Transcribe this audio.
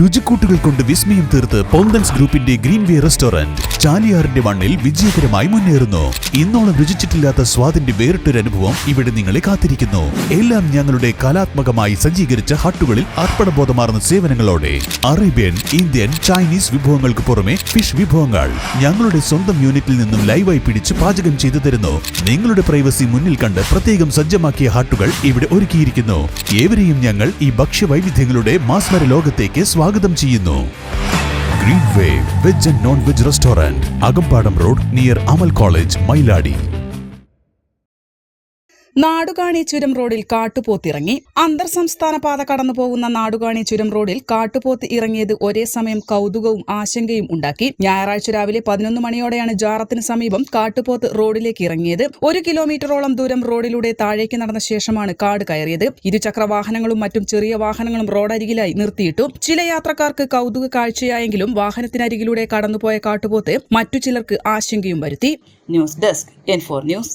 രുചിക്കൂട്ടുകൾ കൊണ്ട് വിസ്മയം തീർത്ത് പോന്തൻസ് ഗ്രൂപ്പിന്റെ ഗ്രീൻ വേ റെസ്റ്റോറന്റ് ചാലിയാറിന്റെ മണ്ണിൽ വിജയകരമായി മുന്നേറുന്നു. ഇന്നോളം രുചിച്ചിട്ടില്ലാത്ത സ്വാദിന്റെ വേറിട്ടൊരു അനുഭവം ഇവിടെ നിങ്ങളെ കാത്തിരിക്കുന്നു. എല്ലാം ഞങ്ങളുടെ കലാത്മകമായി സജ്ജീകരിച്ച ഹട്ടുകളിൽ അർപ്പണബോധമാർന്ന സേവനങ്ങളോടെ അറേബ്യൻ ഇന്ത്യൻ ചൈനീസ് വിഭവങ്ങൾക്ക് പുറമെ ഫിഷ് വിഭവങ്ങൾ ഞങ്ങളുടെ സ്വന്തം യൂണിറ്റിൽ നിന്നും ലൈവായി പിടിച്ച് പാചകം ചെയ്തു തരുന്നു. നിങ്ങളുടെ പ്രൈവസി മുന്നിൽ കണ്ട് പ്രത്യേകം സജ്ജമാക്കിയ ഹട്ടുകൾ ഇവിടെ ഒരുക്കിയിരിക്കുന്നു. ഏവരെയും ഞങ്ങൾ ഈ ഭക്ഷ്യവൈവിധ്യങ്ങളുടെ മാസ്മര ലോകത്തേക്ക് സ്വാഗതം ചെയ്യുന്നു. Green way veg and non veg restaurant Akampadam road near Amal college Mailadi Nadukani ചുരം റോഡിൽ കാട്ടുപോത്തിറങ്ങി. അന്തർ സംസ്ഥാന പാത കടന്നു പോകുന്ന നാടുകാണി ചുരം റോഡിൽ കാട്ടുപോത്ത് ഇറങ്ങിയത് ഒരേ സമയം കൗതുകവും ആശങ്കയും ഉണ്ടാക്കി. ഞായറാഴ്ച രാവിലെ പതിനൊന്ന് മണിയോടെയാണ് ജാറത്തിന് സമീപം കാട്ടുപോത്ത് റോഡിലേക്ക് ഇറങ്ങിയത്. ഒരു കിലോമീറ്ററോളം ദൂരം റോഡിലൂടെ താഴേക്ക് നടന്ന ശേഷമാണ് കാട് കയറിയത്. ഇരുചക്ര വാഹനങ്ങളും മറ്റും ചെറിയ വാഹനങ്ങളും റോഡരികിലായി നിർത്തിയിട്ടു. ചില യാത്രക്കാർക്ക് കൗതുക കാഴ്ചയായെങ്കിലും വാഹനത്തിനരികിലൂടെ കടന്നുപോയ കാട്ടുപോത്ത് മറ്റു ചിലർക്ക് ആശങ്കയും വരുത്തി. News desk N four news.